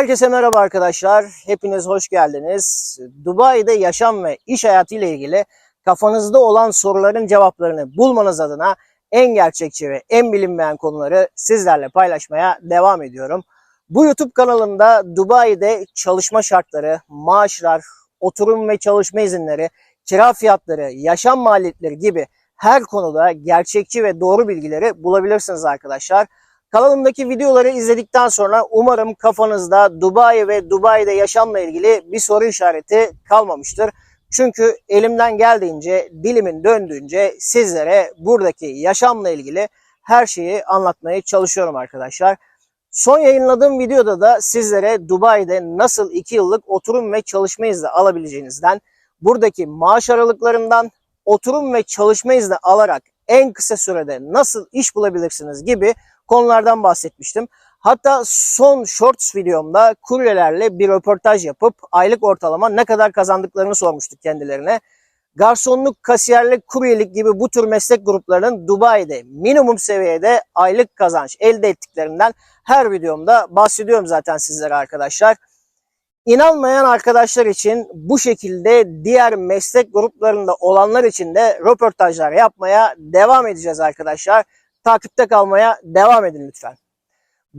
Herkese merhaba arkadaşlar. Hepiniz hoş geldiniz. Dubai'de yaşam ve iş hayatı ile ilgili kafanızda olan soruların cevaplarını bulmanız adına en gerçekçi ve en bilinmeyen konuları sizlerle paylaşmaya devam ediyorum. Bu YouTube kanalında Dubai'de çalışma şartları, maaşlar, oturum ve çalışma izinleri, kira fiyatları, yaşam maliyetleri gibi her konuda gerçekçi ve doğru bilgileri bulabilirsiniz arkadaşlar. Kanalımdaki videoları izledikten sonra umarım kafanızda Dubai ve Dubai'de yaşamla ilgili bir soru işareti kalmamıştır. Çünkü elimden geldiğince, dilimin döndüğünce sizlere buradaki yaşamla ilgili her şeyi anlatmaya çalışıyorum arkadaşlar. Son yayınladığım videoda da sizlere Dubai'de nasıl 2 yıllık oturum ve çalışma izni alabileceğinizden, buradaki maaş aralıklarından, oturum ve çalışma izni alarak en kısa sürede nasıl iş bulabilirsiniz gibi konulardan bahsetmiştim. Hatta son shorts videomda kuryelerle bir röportaj yapıp aylık ortalama ne kadar kazandıklarını sormuştuk kendilerine. Garsonluk, kasiyerlik, kuryelik gibi bu tür meslek gruplarının Dubai'de minimum seviyede aylık kazanç elde ettiklerinden her videomda bahsediyorum zaten sizlere arkadaşlar. İnanmayan arkadaşlar için bu şekilde diğer meslek gruplarında olanlar için de röportajlar yapmaya devam edeceğiz arkadaşlar takipte kalmaya devam edin lütfen.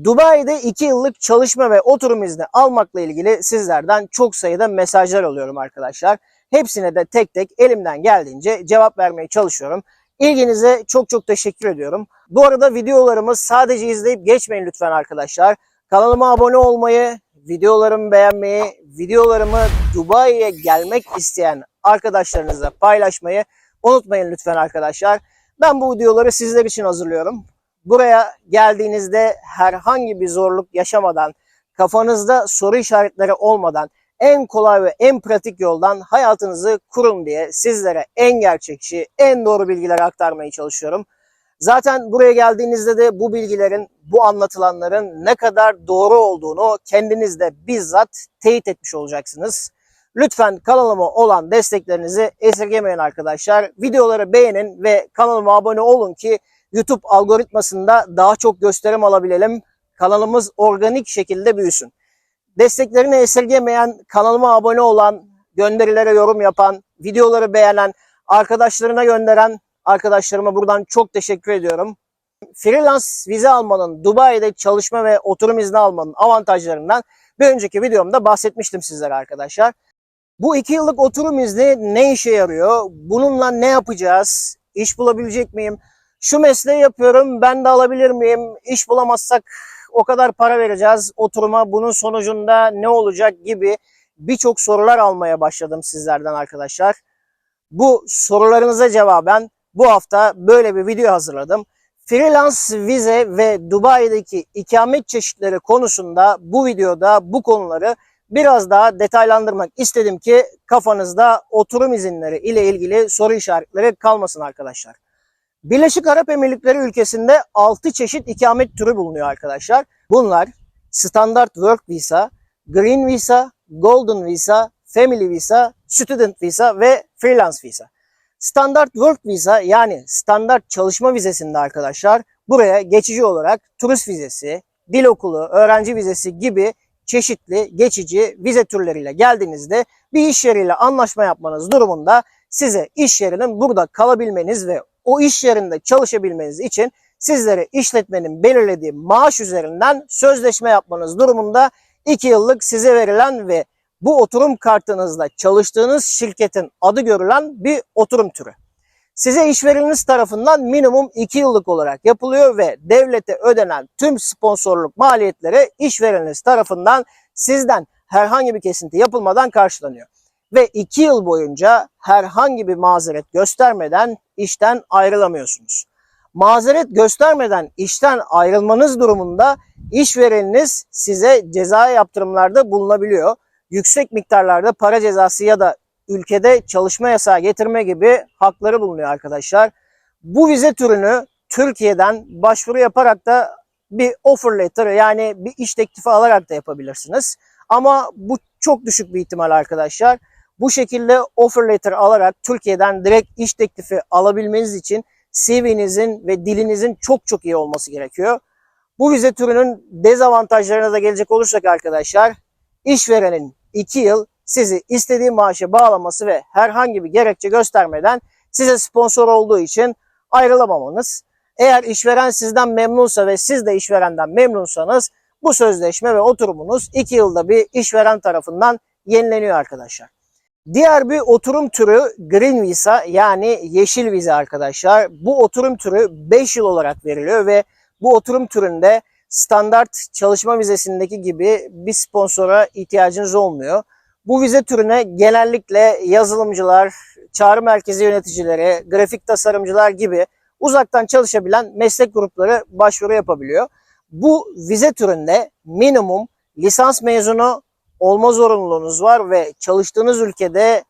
Dubai'de 2 yıllık çalışma ve oturum izni almakla ilgili sizlerden çok sayıda mesajlar alıyorum arkadaşlar. Hepsine de tek tek elimden geldiğince cevap vermeye çalışıyorum. İlginize çok çok teşekkür ediyorum. Bu arada videolarımı sadece izleyip geçmeyin lütfen arkadaşlar. Kanalıma abone olmayı, videolarımı beğenmeyi, videolarımı Dubai'ye gelmek isteyen arkadaşlarınızla paylaşmayı unutmayın lütfen arkadaşlar. Ben bu videoları sizler için hazırlıyorum. Buraya geldiğinizde herhangi bir zorluk yaşamadan, kafanızda soru işaretleri olmadan en kolay ve en pratik yoldan hayatınızı kurun diye sizlere en gerçekçi, en doğru bilgileri aktarmaya çalışıyorum. Zaten buraya geldiğinizde de bu bilgilerin, bu anlatılanların ne kadar doğru olduğunu kendiniz de bizzat teyit etmiş olacaksınız. Lütfen kanalıma olan desteklerinizi esirgemeyin arkadaşlar. Videoları beğenin ve kanalıma abone olun ki YouTube algoritmasında daha çok gösterim alabilelim. Kanalımız organik şekilde büyüsün. Desteklerini esirgemeyen, kanalıma abone olan, gönderilere yorum yapan, videoları beğenen, arkadaşlarına gönderen arkadaşlarıma buradan çok teşekkür ediyorum. Freelance vize almanın, Dubai'de çalışma ve oturum izni almanın avantajlarından bir önceki videomda bahsetmiştim sizlere arkadaşlar. Bu iki yıllık oturum izni ne işe yarıyor? Bununla ne yapacağız? İş bulabilecek miyim? Şu mesleği yapıyorum ben de alabilir miyim? İş bulamazsak o kadar para vereceğiz oturuma. Bunun sonucunda ne olacak gibi birçok sorular almaya başladım sizlerden arkadaşlar. Bu sorularınıza cevaben bu hafta böyle bir video hazırladım. Freelance vize ve Dubai'deki ikamet çeşitleri konusunda bu videoda bu konuları biraz daha detaylandırmak istedim ki kafanızda oturum izinleri ile ilgili soru işaretleri kalmasın arkadaşlar. Birleşik Arap Emirlikleri ülkesinde 6 çeşit ikamet türü bulunuyor arkadaşlar. Bunlar Standard Work Visa, Green Visa, Golden Visa, Family Visa, Student Visa ve Freelance Visa. Standard Work Visa yani standart çalışma vizesinde arkadaşlar buraya geçici olarak turist vizesi, dil okulu, öğrenci vizesi gibi çeşitli geçici vize türleriyle geldiğinizde bir iş yeriyle anlaşma yapmanız durumunda size iş yerinin burada kalabilmeniz ve o iş yerinde çalışabilmeniz için sizlere işletmenin belirlediği maaş üzerinden sözleşme yapmanız durumunda 2 yıllık size verilen ve bu oturum kartınızda çalıştığınız şirketin adı görülen bir oturum türü. Size işvereniniz tarafından minimum 2 yıllık olarak yapılıyor ve devlete ödenen tüm sponsorluk maliyetleri işvereniniz tarafından sizden herhangi bir kesinti yapılmadan karşılanıyor. Ve 2 yıl boyunca herhangi bir mazeret göstermeden işten ayrılamıyorsunuz. Mazeret göstermeden işten ayrılmanız durumunda işvereniniz size ceza yaptırımlarda bulunabiliyor. Yüksek miktarlarda para cezası ya da ülkede çalışma yasağı getirme gibi hakları bulunuyor arkadaşlar. Bu vize türünü Türkiye'den başvuru yaparak da bir offer letter yani bir iş teklifi alarak da yapabilirsiniz. Ama bu çok düşük bir ihtimal arkadaşlar. Bu şekilde offer letter alarak Türkiye'den direkt iş teklifi alabilmeniz için CV'nizin ve dilinizin çok çok iyi olması gerekiyor. Bu vize türünün dezavantajlarına da gelecek olursak arkadaşlar, işverenin 2 yıl sizi istediği maaşa bağlaması ve herhangi bir gerekçe göstermeden size sponsor olduğu için ayrılamamanız. Eğer işveren sizden memnunsa ve siz de işverenden memnunsanız bu sözleşme ve oturumunuz 2 yılda bir işveren tarafından yenileniyor arkadaşlar. Diğer bir oturum türü Green Visa yani yeşil vize arkadaşlar. Bu oturum türü 5 yıl olarak veriliyor ve bu oturum türünde standart çalışma vizesindeki gibi bir sponsora ihtiyacınız olmuyor. Bu vize türüne genellikle yazılımcılar, çağrı merkezi yöneticileri, grafik tasarımcılar gibi uzaktan çalışabilen meslek grupları başvuru yapabiliyor. Bu vize türünde minimum lisans mezunu olma zorunluluğunuz var ve çalıştığınız ülkede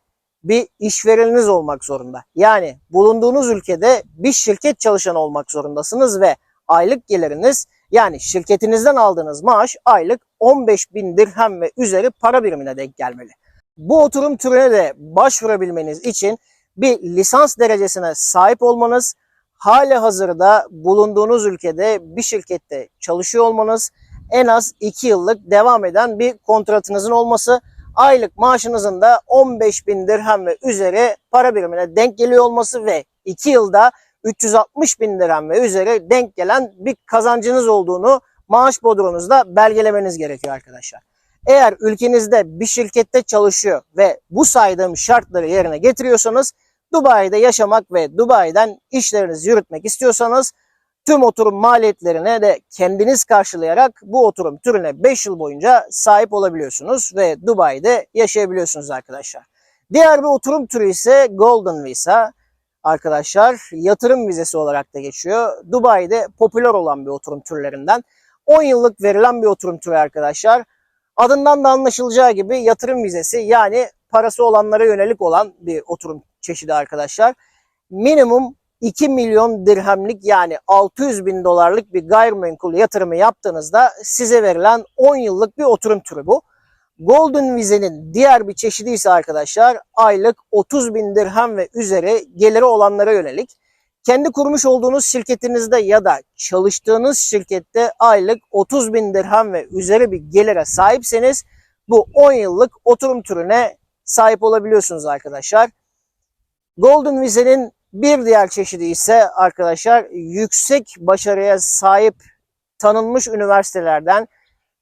bir işvereniniz olmak zorunda. Yani bulunduğunuz ülkede bir şirket çalışanı olmak zorundasınız ve aylık geliriniz yani şirketinizden aldığınız maaş aylık 15 bin dirhem ve üzeri para birimine denk gelmeli. Bu oturum türüne de başvurabilmeniz için bir lisans derecesine sahip olmanız, hali hazırda bulunduğunuz ülkede bir şirkette çalışıyor olmanız, en az 2 yıllık devam eden bir kontratınızın olması, aylık maaşınızın da 15 bin dirhem ve üzeri para birimine denk geliyor olması ve 2 yılda 360 bin dirhem ve üzeri denk gelen bir kazancınız olduğunu maaş bodrunuzda belgelemeniz gerekiyor arkadaşlar. Eğer ülkenizde bir şirkette çalışıyor ve bu saydığım şartları yerine getiriyorsanız Dubai'de yaşamak ve Dubai'den işlerinizi yürütmek istiyorsanız tüm oturum maliyetlerine de kendiniz karşılayarak bu oturum türüne 5 yıl boyunca sahip olabiliyorsunuz ve Dubai'de yaşayabiliyorsunuz arkadaşlar. Diğer bir oturum türü ise Golden Visa arkadaşlar yatırım vizesi olarak da geçiyor. Dubai'de popüler olan bir oturum türlerinden. 10 yıllık verilen bir oturum türü arkadaşlar. Adından da anlaşılacağı gibi yatırım vizesi yani parası olanlara yönelik olan bir oturum çeşidi arkadaşlar. Minimum 2 milyon dirhemlik yani 600 bin dolarlık bir gayrimenkul yatırımı yaptığınızda size verilen 10 yıllık bir oturum türü bu. Golden vizenin diğer bir çeşidi ise arkadaşlar aylık 30 bin dirhem ve üzeri geliri olanlara yönelik. Kendi kurmuş olduğunuz şirketinizde ya da çalıştığınız şirkette aylık 30 bin dirhem ve üzeri bir gelire sahipseniz bu 10 yıllık oturum türüne sahip olabiliyorsunuz arkadaşlar. Golden vizenin bir diğer çeşidi ise arkadaşlar yüksek başarıya sahip tanınmış üniversitelerden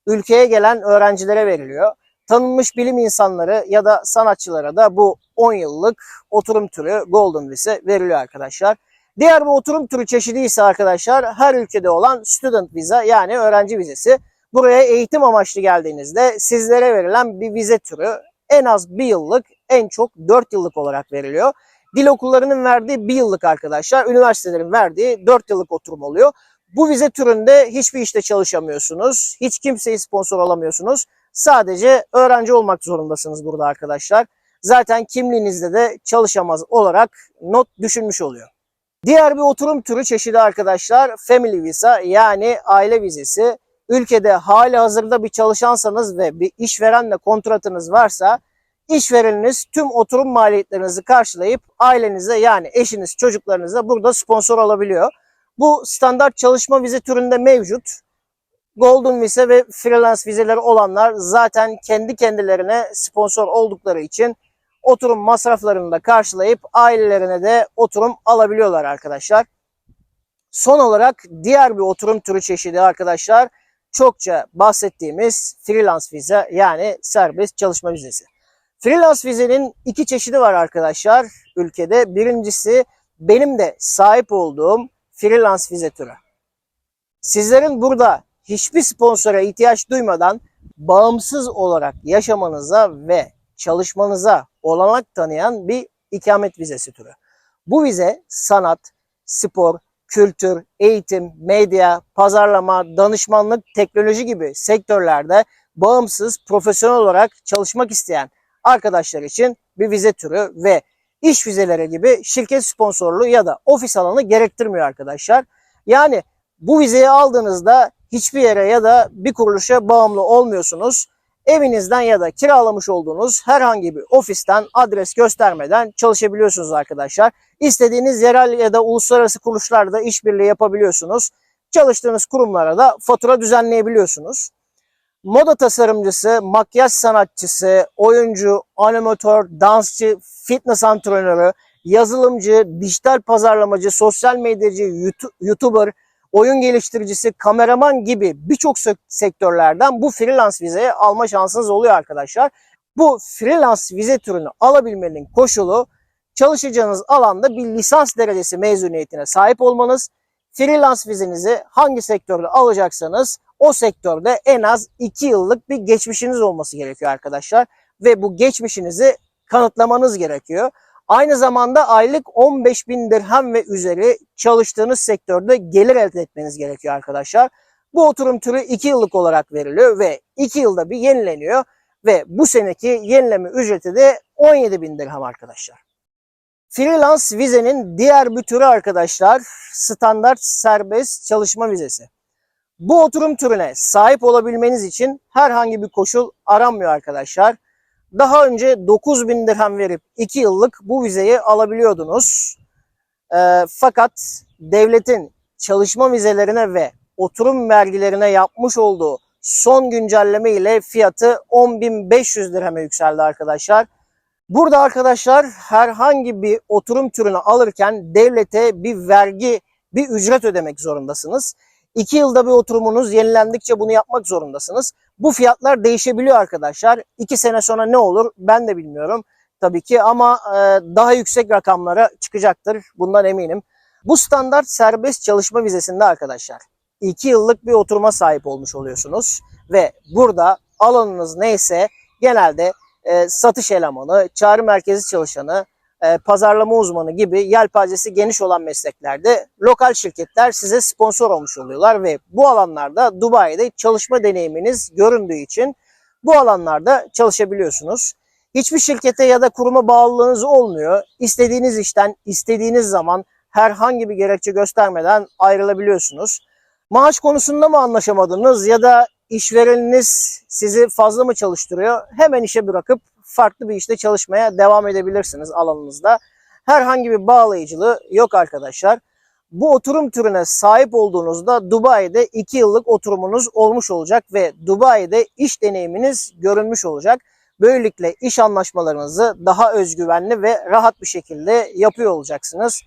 ülkeye gelen öğrencilere veriliyor. Tanınmış bilim insanları ya da sanatçılara da bu 10 yıllık oturum türü Golden Vize veriliyor arkadaşlar. Diğer bir oturum türü çeşidi ise arkadaşlar her ülkede olan Student Visa yani öğrenci vizesi. Buraya eğitim amaçlı geldiğinizde sizlere verilen bir vize türü en az bir yıllık en çok 4 yıllık olarak veriliyor. Dil okullarının verdiği bir yıllık arkadaşlar, üniversitelerin verdiği 4 yıllık oturum oluyor. Bu vize türünde hiçbir işte çalışamıyorsunuz. Hiç kimseyi sponsor alamıyorsunuz. Sadece öğrenci olmak zorundasınız burada arkadaşlar. Zaten kimliğinizde de çalışamaz olarak not düşünmüş oluyor. Diğer bir oturum türü çeşidi arkadaşlar Family Visa yani aile vizesi. Ülkede hali hazırda bir çalışansanız ve bir işverenle kontratınız varsa işvereniniz tüm oturum maliyetlerinizi karşılayıp ailenize yani eşiniz çocuklarınıza burada sponsor olabiliyor. Bu standart çalışma vize türünde mevcut. Golden vize ve freelance vizeleri olanlar zaten kendi kendilerine sponsor oldukları için oturum masraflarını da karşılayıp ailelerine de oturum alabiliyorlar arkadaşlar. Son olarak diğer bir oturum türü çeşidi arkadaşlar çokça bahsettiğimiz freelance vize yani serbest çalışma vizesi. Freelance vizenin iki çeşidi var arkadaşlar ülkede. Birincisi benim de sahip olduğum freelance vize türü. Sizlerin burada hiçbir sponsora ihtiyaç duymadan bağımsız olarak yaşamanıza ve çalışmanıza olanak tanıyan bir ikamet vizesi türü. Bu vize sanat, spor, kültür, eğitim, medya, pazarlama, danışmanlık, teknoloji gibi sektörlerde bağımsız, profesyonel olarak çalışmak isteyen arkadaşlar için bir vize türü ve iş vizeleri gibi şirket sponsorluğu ya da ofis alanı gerektirmiyor arkadaşlar. Yani bu vizeyi aldığınızda hiçbir yere ya da bir kuruluşa bağımlı olmuyorsunuz. Evinizden ya da kiralamış olduğunuz herhangi bir ofisten adres göstermeden çalışabiliyorsunuz arkadaşlar. İstediğiniz yerel ya da uluslararası kuruluşlarda işbirliği yapabiliyorsunuz. çalıştığınız kurumlara da fatura düzenleyebiliyorsunuz. Moda tasarımcısı, makyaj sanatçısı, oyuncu, animatör, dansçı, fitness antrenörü, yazılımcı, dijital pazarlamacı, sosyal medyacı, YouTube- YouTuber, oyun geliştiricisi, kameraman gibi birçok sek- sektörlerden bu freelance vizeye alma şansınız oluyor arkadaşlar. Bu freelance vize türünü alabilmenin koşulu çalışacağınız alanda bir lisans derecesi mezuniyetine sahip olmanız. Freelance vizenizi hangi sektörde alacaksanız o sektörde en az 2 yıllık bir geçmişiniz olması gerekiyor arkadaşlar. Ve bu geçmişinizi kanıtlamanız gerekiyor. Aynı zamanda aylık 15 bin dirhem ve üzeri çalıştığınız sektörde gelir elde etmeniz gerekiyor arkadaşlar. Bu oturum türü 2 yıllık olarak veriliyor ve 2 yılda bir yenileniyor. Ve bu seneki yenileme ücreti de 17 bin dirhem arkadaşlar. Freelance vizenin diğer bir türü arkadaşlar standart serbest çalışma vizesi. Bu oturum türüne sahip olabilmeniz için herhangi bir koşul aranmıyor arkadaşlar. Daha önce 9 bin dirhem verip 2 yıllık bu vizeyi alabiliyordunuz. Ee, fakat devletin çalışma vizelerine ve oturum vergilerine yapmış olduğu son güncelleme ile fiyatı 10.500 dirheme yükseldi arkadaşlar. Burada arkadaşlar herhangi bir oturum türünü alırken devlete bir vergi, bir ücret ödemek zorundasınız. 2 yılda bir oturumunuz yenilendikçe bunu yapmak zorundasınız. Bu fiyatlar değişebiliyor arkadaşlar. 2 sene sonra ne olur ben de bilmiyorum tabii ki ama e, daha yüksek rakamlara çıkacaktır bundan eminim. Bu standart serbest çalışma vizesinde arkadaşlar 2 yıllık bir oturuma sahip olmuş oluyorsunuz ve burada alanınız neyse genelde e, satış elemanı, çağrı merkezi çalışanı, e, pazarlama uzmanı gibi yelpazesi geniş olan mesleklerde lokal şirketler size sponsor olmuş oluyorlar ve bu alanlarda Dubai'de çalışma deneyiminiz göründüğü için bu alanlarda çalışabiliyorsunuz. Hiçbir şirkete ya da kuruma bağlılığınız olmuyor. İstediğiniz işten istediğiniz zaman herhangi bir gerekçe göstermeden ayrılabiliyorsunuz. Maaş konusunda mı anlaşamadınız ya da işvereniniz sizi fazla mı çalıştırıyor? Hemen işe bırakıp farklı bir işte çalışmaya devam edebilirsiniz alanınızda. Herhangi bir bağlayıcılığı yok arkadaşlar. Bu oturum türüne sahip olduğunuzda Dubai'de 2 yıllık oturumunuz olmuş olacak ve Dubai'de iş deneyiminiz görünmüş olacak. Böylelikle iş anlaşmalarınızı daha özgüvenli ve rahat bir şekilde yapıyor olacaksınız.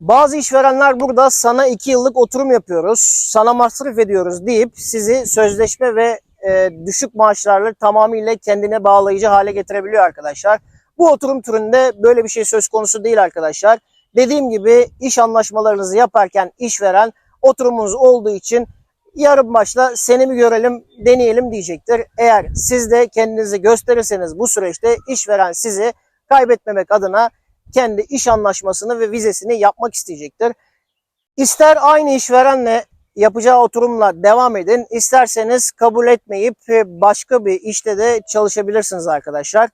Bazı işverenler burada sana 2 yıllık oturum yapıyoruz, sana masraf ediyoruz deyip sizi sözleşme ve e, düşük maaşlarla tamamıyla kendine bağlayıcı hale getirebiliyor arkadaşlar. Bu oturum türünde böyle bir şey söz konusu değil arkadaşlar. Dediğim gibi iş anlaşmalarınızı yaparken işveren oturumunuz olduğu için yarım başla seni mi görelim deneyelim diyecektir. Eğer siz de kendinizi gösterirseniz bu süreçte işveren sizi kaybetmemek adına kendi iş anlaşmasını ve vizesini yapmak isteyecektir. İster aynı işverenle yapacağı oturumla devam edin. İsterseniz kabul etmeyip başka bir işte de çalışabilirsiniz arkadaşlar.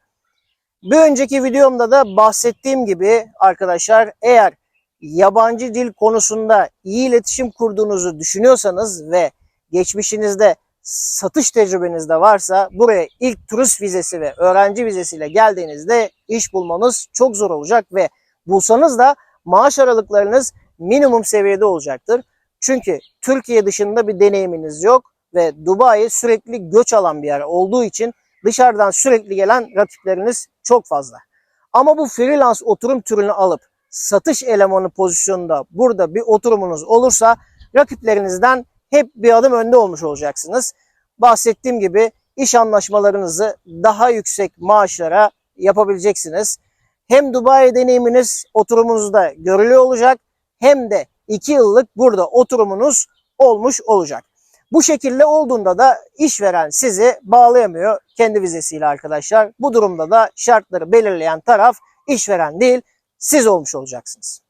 Bir önceki videomda da bahsettiğim gibi arkadaşlar eğer yabancı dil konusunda iyi iletişim kurduğunuzu düşünüyorsanız ve geçmişinizde satış tecrübeniz de varsa buraya ilk turist vizesi ve öğrenci vizesiyle geldiğinizde iş bulmanız çok zor olacak ve bulsanız da maaş aralıklarınız minimum seviyede olacaktır. Çünkü Türkiye dışında bir deneyiminiz yok ve Dubai sürekli göç alan bir yer olduğu için dışarıdan sürekli gelen rakipleriniz çok fazla. Ama bu freelance oturum türünü alıp satış elemanı pozisyonunda burada bir oturumunuz olursa rakiplerinizden hep bir adım önde olmuş olacaksınız. Bahsettiğim gibi iş anlaşmalarınızı daha yüksek maaşlara yapabileceksiniz. Hem Dubai deneyiminiz oturumunuzda görülüyor olacak hem de 2 yıllık burada oturumunuz olmuş olacak. Bu şekilde olduğunda da işveren sizi bağlayamıyor kendi vizesiyle arkadaşlar. Bu durumda da şartları belirleyen taraf işveren değil siz olmuş olacaksınız.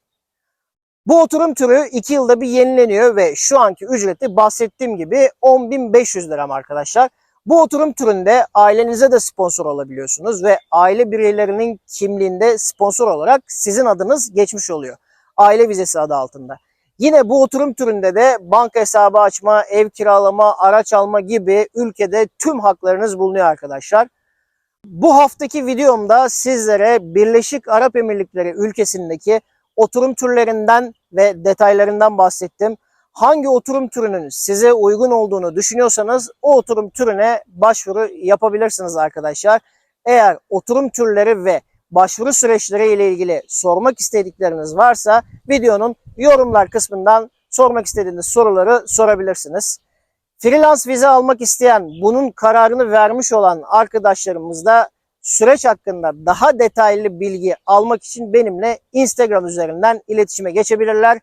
Bu oturum türü 2 yılda bir yenileniyor ve şu anki ücreti bahsettiğim gibi 10.500 lira arkadaşlar. Bu oturum türünde ailenize de sponsor olabiliyorsunuz ve aile bireylerinin kimliğinde sponsor olarak sizin adınız geçmiş oluyor. Aile vizesi adı altında. Yine bu oturum türünde de banka hesabı açma, ev kiralama, araç alma gibi ülkede tüm haklarınız bulunuyor arkadaşlar. Bu haftaki videomda sizlere Birleşik Arap Emirlikleri ülkesindeki oturum türlerinden ve detaylarından bahsettim. hangi oturum türünün size uygun olduğunu düşünüyorsanız o oturum türüne başvuru yapabilirsiniz arkadaşlar. Eğer oturum türleri ve başvuru süreçleri ile ilgili sormak istedikleriniz varsa videonun yorumlar kısmından sormak istediğiniz soruları sorabilirsiniz. Freelance vize almak isteyen, bunun kararını vermiş olan arkadaşlarımız da süreç hakkında daha detaylı bilgi almak için benimle Instagram üzerinden iletişime geçebilirler.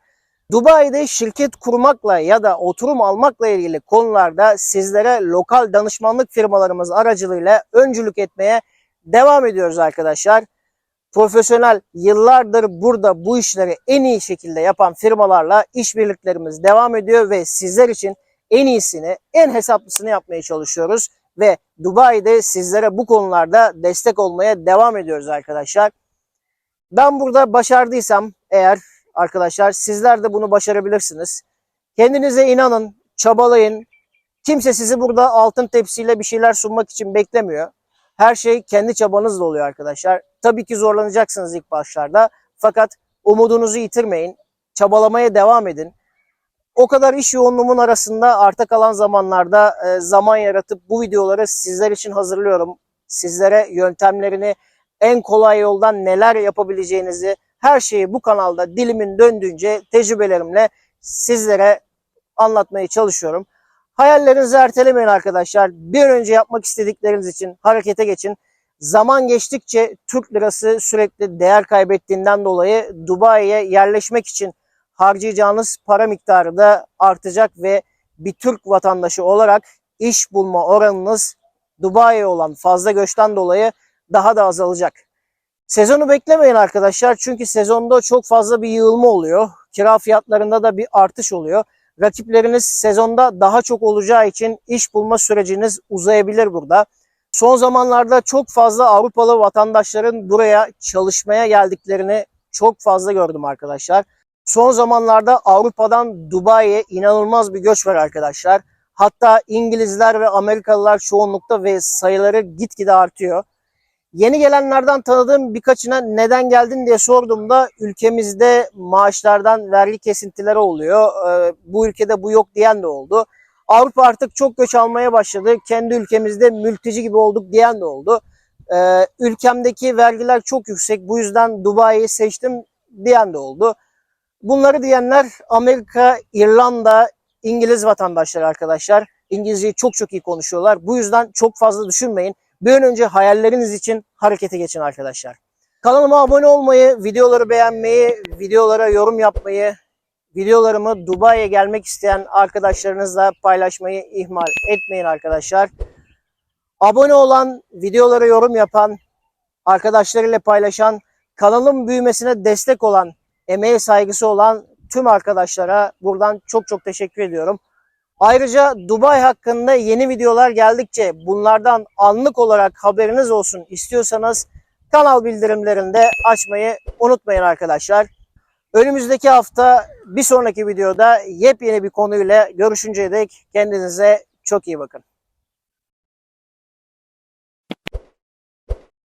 Dubai'de şirket kurmakla ya da oturum almakla ilgili konularda sizlere lokal danışmanlık firmalarımız aracılığıyla öncülük etmeye devam ediyoruz arkadaşlar. Profesyonel yıllardır burada bu işleri en iyi şekilde yapan firmalarla işbirliklerimiz devam ediyor ve sizler için en iyisini, en hesaplısını yapmaya çalışıyoruz ve Dubai'de sizlere bu konularda destek olmaya devam ediyoruz arkadaşlar. Ben burada başardıysam eğer arkadaşlar sizler de bunu başarabilirsiniz. Kendinize inanın, çabalayın. Kimse sizi burada altın tepsiyle bir şeyler sunmak için beklemiyor. Her şey kendi çabanızla oluyor arkadaşlar. Tabii ki zorlanacaksınız ilk başlarda. Fakat umudunuzu yitirmeyin. Çabalamaya devam edin. O kadar iş yoğunluğumun arasında arta kalan zamanlarda e, zaman yaratıp bu videoları sizler için hazırlıyorum. Sizlere yöntemlerini en kolay yoldan neler yapabileceğinizi her şeyi bu kanalda dilimin döndüğünce tecrübelerimle sizlere anlatmaya çalışıyorum. Hayallerinizi ertelemeyin arkadaşlar. Bir önce yapmak istedikleriniz için harekete geçin. Zaman geçtikçe Türk lirası sürekli değer kaybettiğinden dolayı Dubai'ye yerleşmek için harcayacağınız para miktarı da artacak ve bir Türk vatandaşı olarak iş bulma oranınız Dubai'ye olan fazla göçten dolayı daha da azalacak. Sezonu beklemeyin arkadaşlar çünkü sezonda çok fazla bir yığılma oluyor. Kira fiyatlarında da bir artış oluyor. Rakipleriniz sezonda daha çok olacağı için iş bulma süreciniz uzayabilir burada. Son zamanlarda çok fazla Avrupalı vatandaşların buraya çalışmaya geldiklerini çok fazla gördüm arkadaşlar. Son zamanlarda Avrupa'dan Dubai'ye inanılmaz bir göç var arkadaşlar. Hatta İngilizler ve Amerikalılar çoğunlukta ve sayıları gitgide artıyor. Yeni gelenlerden tanıdığım birkaçına neden geldin diye sorduğumda ülkemizde maaşlardan vergi kesintileri oluyor. Ee, bu ülkede bu yok diyen de oldu. Avrupa artık çok göç almaya başladı. Kendi ülkemizde mülteci gibi olduk diyen de oldu. Ee, ülkemdeki vergiler çok yüksek. Bu yüzden Dubai'yi seçtim diyen de oldu. Bunları diyenler Amerika, İrlanda, İngiliz vatandaşları arkadaşlar. İngilizceyi çok çok iyi konuşuyorlar. Bu yüzden çok fazla düşünmeyin. Bir an önce hayalleriniz için harekete geçin arkadaşlar. Kanalıma abone olmayı, videoları beğenmeyi, videolara yorum yapmayı, videolarımı Dubai'ye gelmek isteyen arkadaşlarınızla paylaşmayı ihmal etmeyin arkadaşlar. Abone olan, videolara yorum yapan, arkadaşlarıyla paylaşan, kanalın büyümesine destek olan, emeğe saygısı olan tüm arkadaşlara buradan çok çok teşekkür ediyorum. Ayrıca Dubai hakkında yeni videolar geldikçe bunlardan anlık olarak haberiniz olsun istiyorsanız kanal bildirimlerini de açmayı unutmayın arkadaşlar. Önümüzdeki hafta bir sonraki videoda yepyeni bir konuyla görüşünceye dek kendinize çok iyi bakın.